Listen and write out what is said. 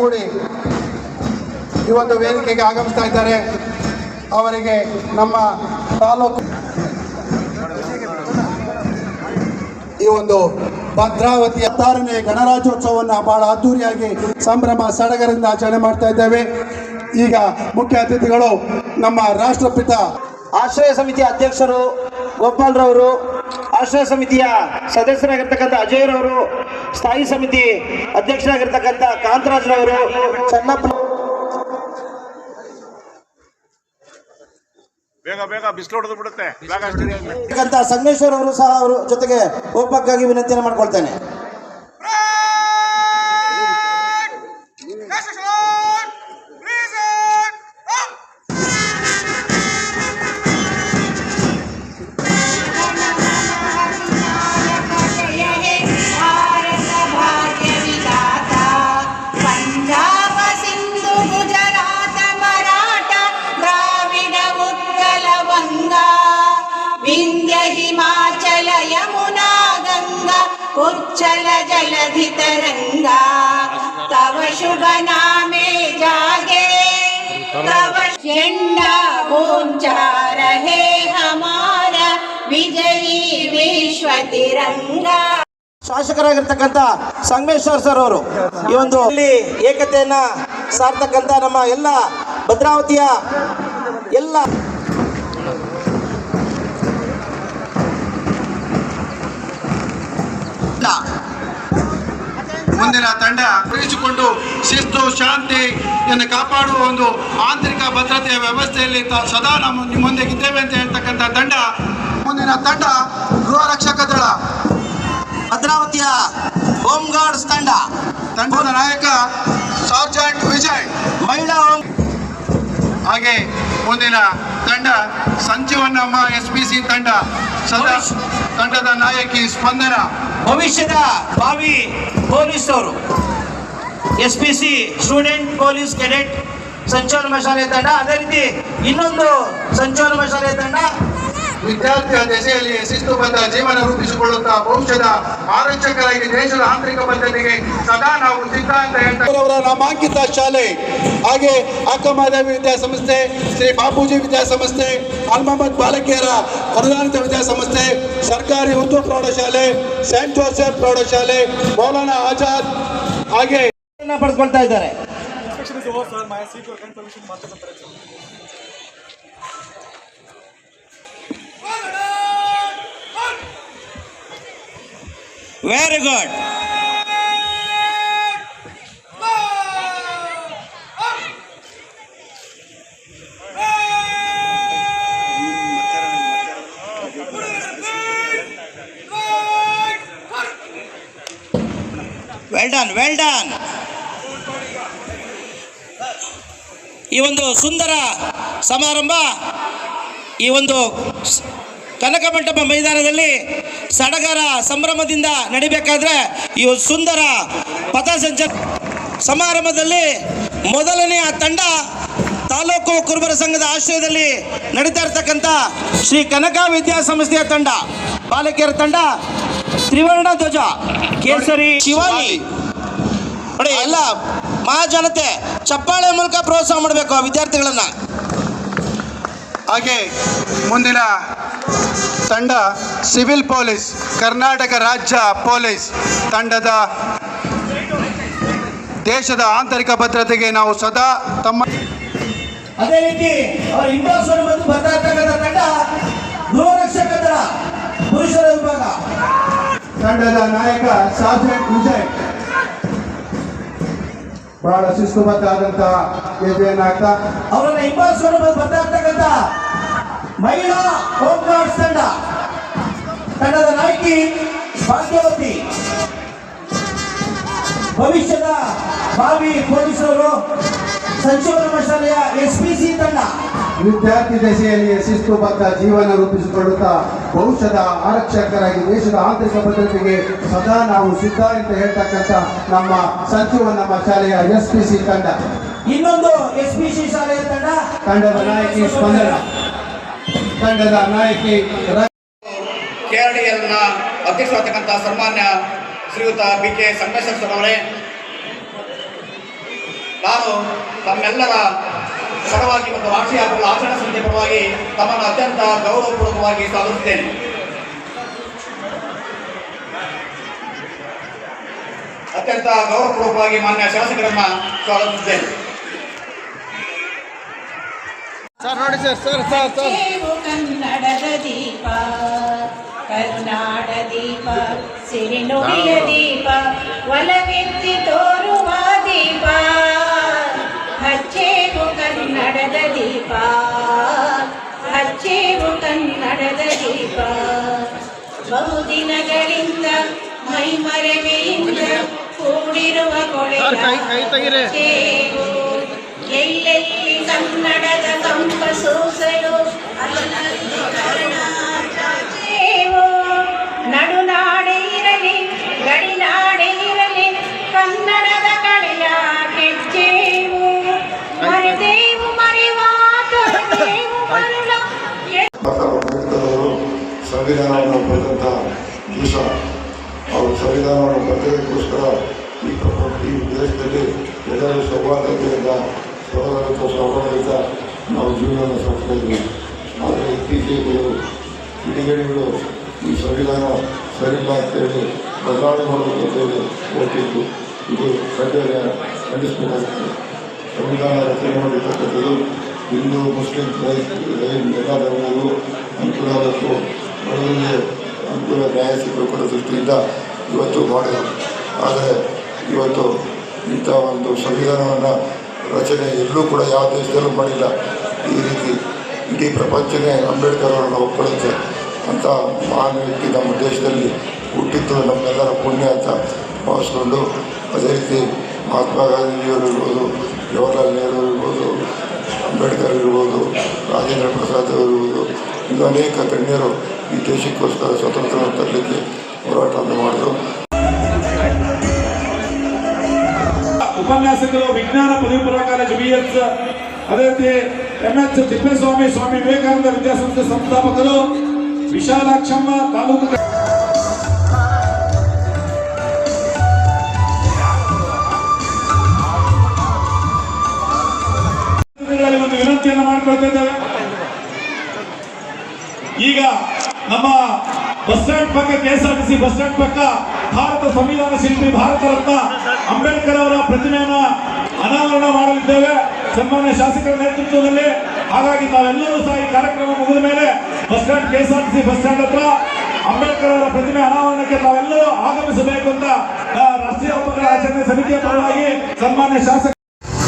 ಜೊತೆಗೂಡಿ ಈ ಒಂದು ವೇದಿಕೆಗೆ ಆಗಮಿಸ್ತಾ ಇದ್ದಾರೆ. ಅವರಿಗೆ ನಮ್ಮ ತಾಲೂಕು ಈ ಒಂದು ಭದ್ರಾವತಿ ಹತ್ತಾರನೇ ಗಣರಾಜ್ಯೋತ್ಸವವನ್ನು ಬಹಳ ಅದ್ದೂರಿಯಾಗಿ ಸಂಭ್ರಮ, ಸಡಗರದಿಂದ ಆಚರಣೆ ಮಾಡ್ತಾ ಇದ್ದೇವೆ. ಈಗ ಮುಖ್ಯ ಅತಿಥಿಗಳು ನಮ್ಮ ರಾಷ್ಟ್ರಪಿತ ಆಶ್ರಯ ಸಮಿತಿ ಅಧ್ಯಕ್ಷರು ಗೋಪಾಲ್ರವರು ಆಶ್ರಯ ಸಮಿತಿಯ ಸದಸ್ಯರಾಗಿರ್ತಕ್ಕಂಥ ಅಜಯ್ರವರು ಸ್ಥಾಯಿ ಸಮಿತಿ ಅಧ್ಯಕ್ಷರಾಗಿರ್ತಕ್ಕಂಥ ಕಾಂತರಾಜ್ರವರು ಚನ್ನಪ್ಪ ಬೇಗ ಬೇಗ ಬಿಸಿಲು ಹೊಡೆದು ಬಿಡುತ್ತೆ. ಸಂಗಮೇಶ್ವರ್ ಅವರು ಸಹ ಅವರು ಜೊತೆಗೆ ಹೋಗ್ಬೇಕಾಗಿ ವಿನಂತಿಯನ್ನು ಮಾಡ್ಕೊಳ್ತೇನೆ. झंडा ऊंचा रहे हमारा विजयी विश्व तिरंगा ಶಾಸಕರಾಗಿರ್ತಕ್ಕಂಥ ಸಂಗಮೇಶ್ವರ್ ಸರ್ ಅವರು ಈ ಒಂದು ಇಲ್ಲಿ ಏಕತೆಯನ್ನ ಸಾರ್ತಕ್ಕಂಥ ನಮ್ಮ ಎಲ್ಲ ಭದ್ರಾವತಿಯ ಎಲ್ಲ ಮುಂದಿನ ತಂಡ ಉಳಿಸಿಕೊಂಡು ಶಿಸ್ತು ಶಾಂತಿಯನ್ನು ಕಾಪಾಡುವ ಒಂದು ಆಂತರಿಕ ಭದ್ರತೆಯ ವ್ಯವಸ್ಥೆಯಲ್ಲಿ ಸದಾ ನಾವು ನಿಮ್ಮೊಂದಿಗಿದ್ದೇವೆ ಅಂತ ಹೇಳ್ತಕ್ಕಂಥ ತಂಡ. ಮುಂದಿನ ತಂಡ ಗೃಹ ರಕ್ಷಕ ದಳ. ಭದ್ರಾವತಿಯ ಹೋಮ್ ಗಾರ್ಡ್ಸ್ ತಂಡ. ತಂಡದ ನಾಯಕ ಸಾರ್ಜೆಂಟ್ ವಿಜಯ್, ಮಹಿಳಾ ಹಾಗೆ ಮುಂದಿನ ತಂಡ ಸಂಜೀವನಮ್ಮ ಎಸ್ ಪಿ ಸಿ ತಂಡ. ಸದಾ ತಂಡದ ನಾಯಕಿ ಸ್ಪಂದನ. ಭವಿಷ್ಯದ ಭಾವಿ ಪೊಲೀಸ್ ಅವರು S P C student police cadet ಸಂಚಲನ ಶಾಲೆ ತಂಡ. ಅದೇ ರೀತಿ ಇನ್ನೊಂದು ಸಂಚಲನ ಶಾಲೆ ತಂಡ ವಿದ್ಯಾರ್ಥಿಯ ದೆಸೆಯಲ್ಲಿ ಶಿಸ್ತುಬದ್ಧ ಜೀವನ ರೂಪಿಸಿಕೊಳ್ಳುತ್ತಾ ಭವಿಷ್ಯದ ಆರಕ್ಷಕರಾಗಿ ದೇಶದ ಆಂತರಿಕ ಬದ್ಧತೆಗೆ ಸದಾ ನಾವು ಸಿದ್ಧ ಅಂತ ನಾಮಾಂಕಿತ ಶಾಲೆ ಹಾಗೆ ಅಕ್ಕಮಹಾದೇವಿ ವಿದ್ಯಾಸಂಸ್ಥೆ ಶ್ರೀ ಬಾಪೂಜಿ ವಿದ್ಯಾಸಂಸ್ಥೆ ಅಲ್ಮಹಮ್ಮದ್ ಬಾಲಕಿಯರ ಅನುದಾನಿತ ವಿದ್ಯಾಸಂಸ್ಥೆ ಸರ್ಕಾರಿ ಉರ್ದು ಪ್ರೌಢಶಾಲೆ ಸೇಂಟ್ ಜೋಸೆಫ್ ಪ್ರೌಢಶಾಲೆ ಮೌಲಾನಾ ಆಜಾದ್ ಹಾಗೆ ಪಡೆದುಕೊಳ್ತಾ ಇದ್ದಾರೆ. Very good well done well done ಈ ಒಂದು ಸುಂದರ ಸಮಾರಂಭ ಈ ಒಂದು ಕನಕ ಮಂಟಪ ಮೈದಾನದಲ್ಲಿ ಸಡಗರ ಸಂಭ್ರಮದಿಂದ ನಡಿಬೇಕಾದ್ರೆ ಈ ಸುಂದರ ಪಥಸಂಚ ಸಮಾರಂಭದಲ್ಲಿ ಮೊದಲನೆಯ ತಂಡ ತಾಲೂಕು ಕುರುಬರ ಸಂಘದ ಆಶ್ರಯದಲ್ಲಿ ನಡೀತಾ ಇರ್ತಕ್ಕಂಥ ಶ್ರೀ ಕನಕ ವಿದ್ಯಾಸಂಸ್ಥೆಯ ತಂಡ, ಬಾಲಕಿಯರ ತಂಡ, ತ್ರಿವರ್ಣ ಧ್ವಜ, ಕೇಸರಿ ಶಿವಾಜಿ ನೋಡಿ, ಎಲ್ಲ ಮಹಾಜನತೆ ಚಪ್ಪಾಳೆ ಮೂಲಕ ಪ್ರೋತ್ಸಾಹ ಮಾಡಬೇಕು ಆ ವಿದ್ಯಾರ್ಥಿಗಳನ್ನು. ಹಾಗೆ ಮುಂದಿನ ತಂಡ ಸಿವಿಲ್ ಪೊಲೀಸ್ ಕರ್ನಾಟಕ ರಾಜ್ಯ ಪೊಲೀಸ್ ತಂಡದ ದೇಶದ ಆಂತರಿಕ ಭದ್ರತೆಗೆ ನಾವು ಸದಾ ತಮ್ಮ ಅದೇ ರೀತಿ ಅವರ ಇಂಡೋಸೋನ್ ಮತ್ತು ಭದ್ರತಾ ತಂಡ ಗೃಹರಕ್ಷಕ ದಳ ಪುರುಷರ ವಿಭಾಗ. ತಂಡದ ನಾಯಕ ಸಾರ್ಜೆಂಟ್ ವಿಜಯ್. ಬಹಳ ಶಿಸ್ತುಬದ್ಧ ಆದಂತಹ ಹೆಜ್ಜೆಯನ್ನಾಗ್ತಾ ಅವರನ್ನ ಹಿಂಬಾಲಿಸಿಕೊಂಡು ಮತ್ತು ಇರ್ತಕ್ಕಂಥ ಮಹಿಳಾ ಹೋಮ್ ಗಾರ್ಡ್ಸ್ ತಂಡ. ತಂಡದ ನಾಯಕಿ ಭಾಗ್ಯವತಿ. ಭವಿಷ್ಯದ ಭಾವಿ ಪೊಲೀಸರು ಸಂಶೋಧನಾ ಶಾಲೆಯ ಎಸ್ ಪಿ ಸಿ ತಂಡ. ವಿದ್ಯಾರ್ಥಿ ದಶೆಯಲ್ಲಿ ಶಿಸ್ತುಬದ್ಧ ಜೀವನ ರೂಪಿಸಿಕೊಳ್ಳುತ್ತಾ ಭವಿಷ್ಯದ ಆರಕ್ಷಕರಾಗಿ ದೇಶದ ಆಂತರಿಕ ಭದ್ರತೆಗೆ ಸದಾ ನಾವು ಸಿದ್ಧ ಅಂತ ಹೇಳ್ತಕ್ಕಂಥ ನಮ್ಮ ಸಂಜೀವ ನಮ್ಮ ಶಾಲೆಯ ಎಸ್ ಪಿ ಸಿ ತಂಡ. ಇನ್ನೊಂದು ಎಸ್ ಪಿ ಸಿ ಶಾಲೆಯ ತಂಡ. ತಂಡದ ನಾಯಕಿ ಸ್ಪಂದನ. ತಂಡದ ನಾಯಕಿ ಕೆಆರ್ಡಿಎಲ್ನ ಅಧ್ಯಕ್ಷರಾಗತಕ್ಕಂಥ ಸನ್ಮಾನ್ಯ ಶ್ರೀಯುತ ಬಿ ಕೆ ಸಂಗಮೇಶ್ವರ ಸರ್ ನಾನು ತಮ್ಮೆಲ್ಲರ ಪರವಾಗಿ ಮತ್ತು ರಾಷ್ಟ್ರೀಯ ಹಬ್ಬದ ಆಚರಣಾ ಸಮಿತಿ ಪರವಾಗಿ ತಮ್ಮನ್ನು ಅತ್ಯಂತ ಗೌರವಪೂರ್ವಕವಾಗಿ ಸ್ವಾಗತಿಸುತ್ತೇನೆ. ಅತ್ಯಂತ ಗೌರವಪೂರ್ವಕವಾಗಿ ಮಾನ್ಯ ಶಾಸಕರನ್ನ ಸ್ವಾಗತಿಸುತ್ತೇನೆ ಸರ್ ಕನ್ನಡದ ದೀಪ ಕರ್ನಾಡ ದೀಪ ಸಿರಿನುಡಿಯ ದೀಪ ಒಲವೆತ್ತಿ ತೋರುವ ದೀಪ. ಹಚ್ಚೇವು ಕನ್ನಡದ ದೀಪ ಹಚ್ಚೇವು ಕನ್ನಡದ ದೀಪ. ಬಹುದಿನಗಳಿಂದ ಮೈಮರೆವೆಯಿಂದ ಕೂಡಿರುವ ಕೊಳೆ ಹಚ್ಚೇವು ಎಲ್ಲೆಲ್ಲಿ ಕನ್ನಡದ ಕಂಪ ಸೂಸಲು ಅಲ್ಲಲ್ಲಿ ಕರ್ಣ ಚಾಚೇವು ನಡುನಾಡೆ ಇರಲಿ ಗಡಿನಾಡೆ ಇರಲಿ ಕನ್ನಡದ ಕಳೆಯ ಕೆಚ್ಚೇವು ಮರೆದೇವು ಮರೆವಾ ತೊರೆದೇವು ಮರುಳ ಅಂಬೇಡ್ಕರ್ ಸಂವಿಧಾನವನ್ನು ಬರೆದಂಥ ದಿವಸ ಅವರು ಸಂವಿಧಾನವನ್ನು ಬರೆದಕ್ಕೋಸ್ಕರ ಈ ಪ್ರಪಂಚ ಈ ದೇಶದಲ್ಲಿ ಎಲ್ಲರೂ ಸೌಹಾರ್ದತೆಯಿಂದ ಸಹೋದರತ್ವ ಸೌಹಾರ್ದದಿಂದ ನಾವು ಜೀವನ ಸಾಗ್ತಾ ಇದ್ದೀವಿ ಆದರೆ ಇತ್ತೀಚೆಗೆ ಕಿಡಿಗೇಡಿಗಳು ಈ ಸಂವಿಧಾನ ಸರಿಯಿಲ್ಲ ಅಂತೇಳಿ ಬದಲಾವಣೆ ಮಾಡಬೇಕು ಅಂತೇಳಿ ಹೊರಟಿದ್ದು ಇದು ಖಂಡನೆ ಖಂಡಿಸಬೇಕಾಗುತ್ತೆ ಸಂವಿಧಾನ ರಚನೆ ಮಾಡಿರ್ತಕ್ಕಂಥದ್ದು ಹಿಂದೂ ಮುಸ್ಲಿಂ ಕ್ರೈಸ್ತ ಎಲ್ಲ ಧರ್ಮಗಳು ಅನುಕೂಲ ಆಗಬೇಕು ಬಡವರಿಗೆ ಅನುಕೂಲ ನ್ಯಾಯ ಸಿಗಬೇಕಾದ ದೃಷ್ಟಿಯಿಂದ ಇವತ್ತು ಮಾಡಿದರು ಆದರೆ ಇವತ್ತು ಇಂಥ ಒಂದು ಸಂವಿಧಾನವನ್ನು ರಚನೆ ಎಲ್ಲೂ ಕೂಡ ಯಾವ ದೇಶದಲ್ಲೂ ಮಾಡಿಲ್ಲ. ಈ ರೀತಿ ಇಡೀ ಪ್ರಪಂಚನೇ ಅಂಬೇಡ್ಕರ್ ಅವರನ್ನು ಒಪ್ಕೊಳ್ಳುತ್ತೆ ಅಂತ ಮಹಾನ್ ವ್ಯಕ್ತಿ ನಮ್ಮ ದೇಶದಲ್ಲಿ ಹುಟ್ಟಿದ್ದು ನಮ್ಮೆಲ್ಲರ ಪುಣ್ಯ ಅಂತ ಭಾವಿಸ್ಕೊಂಡು ಅದೇ ರೀತಿ ಮಹಾತ್ಮ ಗಾಂಧೀಜಿಯವರು ಇರ್ಬೋದು, ಜವಾಹರ್ಲಾಲ್ ನೆಹರು ಇರ್ಬೋದು, ಅಂಬೇಡ್ಕರ್ ಇರ್ಬೋದು, ರಾಜೇಂದ್ರ ಪ್ರಸಾದ್ ಅವರು ಇರ್ಬೋದು, ಇನ್ನೂ ಅನೇಕ ಗಣ್ಯರು ಈ ದೇಶಕ್ಕೋಸ್ಕರ ಸ್ವತಂತ್ರವನ್ನು ತರಲಿಕ್ಕೆ ಹೋರಾಟವನ್ನು ಮಾಡಿದರು. ಉಪನ್ಯಾಸಕರು, ವಿಜ್ಞಾನ ಪದವಿ ಪೂರ್ವ ಕಾಲೇಜು ಬಿ ಎಸ್ ಅದೇ ರೀತಿ ಎಂ ಎಚ್ ತಿಪ್ಪೇಸ್ವಾಮಿ ಸ್ವಾಮಿ ವಿವೇಕಾನಂದ ವಿದ್ಯಾಸಂಸ್ಥೆ ಸಂಸ್ಥಾಪಕರು, ವಿಶಾಲಾಕ್ಷಮ್ಮ ತಾಲೂಕು ಒಂದು ವಿನಂತಿಯನ್ನು ಮಾಡಿಕೊಳ್ತಾ ಈಗ ನಮ್ಮ ಬಸ್ ಸ್ಟ್ಯಾಂಡ್ ಪಕ್ಕ ಕೆಎಸ್ಆರ್ಟಿಸಿ ಬಸ್ ಸ್ಟ್ಯಾಂಡ್ ಪಕ್ಕ ಭಾರತ ಸಂವಿಧಾನ ಶಿಲ್ಪಿ ಭಾರತ ರತ್ನ ಅಂಬೇಡ್ಕರ್ ಅವರ ಪ್ರತಿಮೆಯನ್ನ ಅನಾವರಣ ಮಾಡಲಿದ್ದೇವೆ. ಸನ್ಮಾನ್ಯ ಶಾಸಕರ ನೇತೃತ್ವದಲ್ಲಿ. ಹಾಗಾಗಿ ತಾವೆಲ್ಲರೂ ಸಹ ಈ ಕಾರ್ಯಕ್ರಮ ಮುಗಿದ ಮೇಲೆ bus stand, KSRTC bus stand ಹತ್ರ ಅಂಬೇಡ್ಕರ್ ಅವರ ಪ್ರತಿಮೆ ಅನಾವರಣಕ್ಕೆ ತಾವೆಲ್ಲರೂ ಆಗಮಿಸಬೇಕು ಅಂತ ರಾಷ್ಟ್ರೀಯ ಹಬ್ಬಗಳ ಆಚರಣೆ ಸಮಿತಿಯ ಪರವಾಗಿ ಸನ್ಮಾನ್ಯ ಶಾಸಕ